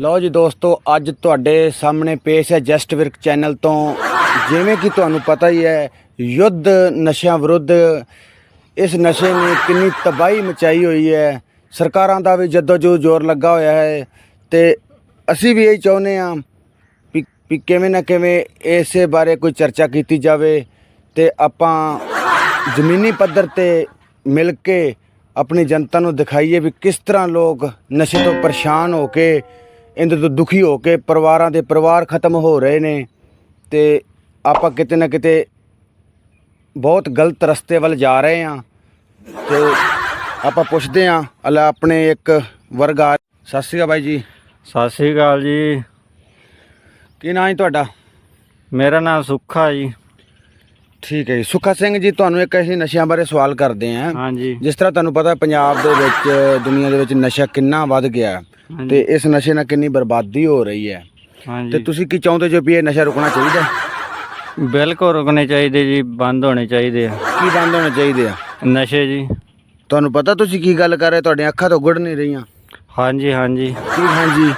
ਲਓ ਜੀ ਦੋਸਤੋ, ਅੱਜ ਤੁਹਾਡੇ ਸਾਹਮਣੇ ਪੇਸ਼ ਹੈ ਜਸਟ ਵਿਰਕ ਚੈਨਲ ਤੋਂ। ਜਿਵੇਂ ਕਿ ਤੁਹਾਨੂੰ ਪਤਾ ਹੀ ਹੈ, ਯੁੱਧ ਨਸ਼ਿਆਂ ਵਿਰੁੱਧ, ਇਸ ਨਸ਼ੇ ਨੇ ਕਿੰਨੀ ਤਬਾਹੀ ਮਚਾਈ ਹੋਈ ਹੈ। ਸਰਕਾਰਾਂ ਦਾ ਵੀ ਜਦੋਜੋ ਜ਼ੋਰ ਲੱਗਾ ਹੋਇਆ ਹੈ ਤੇ ਅਸੀਂ ਵੀ ਇਹ ਚਾਹੁੰਦੇ ਹਾਂ ਵੀ ਵੀ ਕਿਵੇਂ ਨਾ ਕਿਵੇਂ ਇਸੇ ਬਾਰੇ ਕੋਈ ਚਰਚਾ ਕੀਤੀ ਜਾਵੇ ਤੇ ਆਪਾਂ ਜ਼ਮੀਨੀ ਪੱਧਰ ਤੇ ਮਿਲ ਕੇ ਆਪਣੀ ਜਨਤਾ ਨੂੰ ਦਿਖਾਈਏ ਵੀ ਕਿਸ ਤਰ੍ਹਾਂ ਲੋਕ ਨਸ਼ੇ ਤੋਂ ਪਰੇਸ਼ਾਨ ਹੋ ਕੇ ਇਹਦੇ ਤੋਂ ਦੁਖੀ ਹੋ ਕੇ ਪਰਿਵਾਰਾਂ ਦੇ ਪਰਿਵਾਰ ਖਤਮ ਹੋ ਰਹੇ ਨੇ ਤੇ ਆਪਾਂ ਕਿਤੇ ਨਾ ਕਿਤੇ ਬਹੁਤ ਗਲਤ ਰਸਤੇ ਵੱਲ ਜਾ ਰਹੇ ਹਾਂ ਤੇ ਆਪਾਂ ਪੁੱਛਦੇ ਹਾਂ ਅਲਾ ਆਪਣੇ ਇੱਕ ਵਰਗਾ ਸਤਿ ਸ਼੍ਰੀ ਅਕਾਲ ਬਾਈ ਜੀ। ਸਤਿ ਸ੍ਰੀ ਅਕਾਲ ਜੀ। ਕੀ ਨਾਂ ਹੈ ਤੁਹਾਡਾ? ਮੇਰਾ ਨਾਮ ਸੁੱਖਾ ਜੀ। ਠੀਕ ਹੈ ਜੀ। ਸੁੱਖਾ ਸਿੰਘ ਜੀ ਤੁਹਾਨੂੰ ਇੱਕ ਅਸੀਂ ਨਸ਼ਿਆਂ ਬਾਰੇ ਸਵਾਲ ਕਰਦੇ ਹਾਂ। ਹਾਂਜੀ। ਜਿਸ ਤਰ੍ਹਾਂ ਤੁਹਾਨੂੰ ਪਤਾ ਪੰਜਾਬ ਦੇ ਵਿੱਚ ਦੁਨੀਆ ਦੇ ਵਿੱਚ ਨਸ਼ਾ ਕਿੰਨਾ ਵੱਧ ਗਿਆ ਹੈ ਤੇ ਇਸ ਨਸ਼ੇ ਨਾਲ ਕਿੰਨੀ ਬਰਬਾਦੀ ਹੋ ਰਹੀ ਹੈ। ਤੇ ਹਾਂਜੀ ਤੁਸੀਂ ਕੀ ਚਾਹੁੰਦੇ ਜੋ ਵੀ ਇਹ ਨਸ਼ਾ ਰੁਕਣਾ ਚਾਹੀਦਾ? ਹੈ? ਬਿਲਕੁਲ ਰੁਕਣੇ ਚਾਹੀਦੇ ਜੀ ਬੰਦ ਹੋਣੇ ਚਾਹੀਦੇ ਆ। ਕੀ ਬੰਦ ਹੋਣੇ ਚਾਹੀਦੇ ਆ? ਨਸ਼ੇ ਜੀ। ਤੁਹਾਨੂੰ ਪਤਾ ਤੁਸੀਂ ਕੀ ਗੱਲ ਕਰ ਰਹੇ ਤੁਹਾਡੀਆਂ ਅੱਖਾਂ ਤੋਂ ਗੁੜ ਨਹੀਂ ਰਹੀਆਂ। ਹਾਂਜੀ ਹਾਂਜੀ। ਕੀ ਹਾਂਜੀ।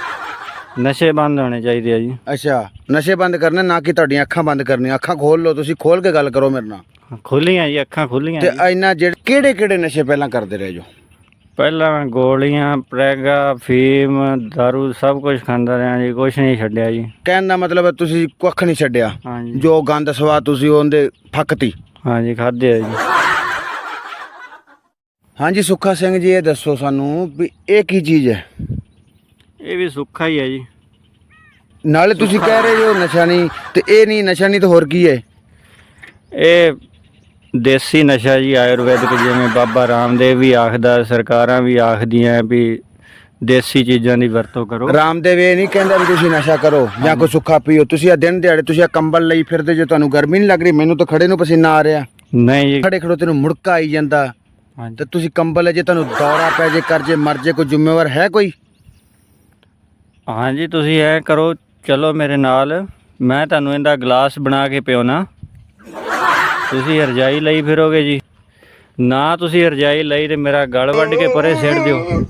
ਨਸ਼ੇ ਬੰਦ ਹੋਣੇ ਚਾਹੀਦੇ ਆ ਜੀ। ਅੱਛਾ ਨਸ਼ੇ ਬੰਦ ਕਰਨੇ ਨਾ ਕਿ ਤੁਹਾਡੀਆਂ ਅੱਖਾਂ ਬੰਦ ਕਰਨੀਆਂ। ਅੱਖਾਂ ਖੋਲ ਲਓ ਤੁਸੀਂ ਖੋਲ ਕੇ ਗੱਲ ਕਰੋ ਮੇਰੇ ਨਾਲ। ਖੁੱਲੀਆਂ ਜੀ ਅੱਖਾਂ ਖੁੱਲੀਆਂ ਤੇ ਜੀ। ਇੰਨਾ ਜਿਹੜੇ ਕਿਹੜੇ ਕਿਹੜੇ ਨਸ਼ੇ ਪਹਿਲਾਂ ਕਰਦੇ ਰਹੇ ਜੋ? ਪਹਿਲਾਂ ਗੋਲੀਆਂ ਪ੍ਰੈਗਾ ਫੀਮ दारू ਸਭ ਕੁਝ ਖਾਂਦਾ ਰਿਹਾ ਜੀ ਕੁਝ ਨਹੀਂ ਛੱਡਿਆ ਜੀ। ਕਹਿਣ ਦਾ ਮਤਲਬ ਹੈ ਤੁਸੀਂ ਕੁੱਖ ਨਹੀਂ ਛੱਡਿਆ। ਹਾਂਜੀ ਜੋ। ਗੰਦ ਸਵਾਦ ਤੁਸੀਂ ਉਹਦੇ ਫੱਕਤੀ। ਹਾਂਜੀ ਖਾਦੇ ਆ ਜੀ। ਹਾਂਜੀ ਸੁੱਖਾ ਸਿੰਘ ਜੀ ਇਹ ਦੱਸੋ ਸਾਨੂੰ ਵੀ ਇਹ ਕੀ ਚੀਜ਼ ਹੈ? ਇਹ ਵੀ ਸੁੱਖਾ ਹੀ ਹੈ ਜੀ। ਨਾਲੇ ਤੁਸੀਂ ਕਹਿ ਰਹੇ ਹੋ ਨਸ਼ਾ ਨਹੀਂ ਤੇ ਇਹ ਨਹੀਂ ਨਸ਼ਾ ਨਹੀਂ ਤਾਂ ਹੋਰ ਕੀ ਹੈ? ਇਹ ਦੇਸੀ ਨਸ਼ਾ ਜੀ ਆਯੁਰਵੈਦਿਕ ਜਿਵੇਂ ਬਾਬਾ ਰਾਮਦੇਵ ਵੀ ਆਖਦਾ ਸਰਕਾਰਾਂ ਵੀ ਆਖਦੀਆਂ ਵੀ ਦੇਸੀ ਚੀਜ਼ਾਂ ਦੀ ਵਰਤੋਂ ਕਰੋ। ਰਾਮਦੇਵ ਇਹ ਨਹੀਂ ਕਹਿੰਦਾ ਵੀ ਤੁਸੀਂ ਨਸ਼ਾ ਕਰੋ ਜਾਂ ਕੋਈ ਸੁੱਖਾ ਪੀਓ। ਤੁਸੀਂ ਆ ਦਿਨ ਦਿਹਾੜੇ ਤੁਸੀਂ ਆ ਕੰਬਲ ਲਈ ਫਿਰਦੇ ਜੇ ਤੁਹਾਨੂੰ ਗਰਮੀ ਨਹੀਂ ਲੱਗ ਰਹੀ ਮੈਨੂੰ ਤਾਂ ਖੜੇ ਨੂੰ ਪਸੀਨਾ ਆ ਰਿਹਾ। ਨਹੀਂ ਜੀ। ਖੜੇ ਖੜੋ ਤੈਨੂੰ ਮੁੜਕਾ ਆਈ ਜਾਂਦਾ। ਤੇ ਤੁਸੀਂ ਕੰਬਲ ਜੇ ਤੁਹਾਨੂੰ ਦੌਰਾ ਪੈ ਜੇ ਕਰ ਜੇ ਮਰ ਜੇ ਕੋਈ ਜ਼ਿੰਮੇਵਾਰ ਹੈ ਕੋਈ? ਹਾਂਜੀ, ਤੁਸੀਂ ਐ ਕਰੋ, ਚਲੋ ਮੇਰੇ ਨਾਲ। ਮੈਂ ਤੁਹਾਨੂੰ ਇਹਦਾ ਗਲਾਸ ਬਣਾ ਕੇ ਪਿਉਣਾ। ਤੁਸੀਂ ਰਜਾਈ ਲਈ ਫਿਰੋਗੇ ਜੀ। ਨਾ ਤੁਸੀਂ ਰਜਾਈ ਲਈ ਤੇ ਮੇਰਾ ਗਲ ਵੱਢ ਕੇ ਪਰੇ ਸਿੱਟ ਦਿਓ।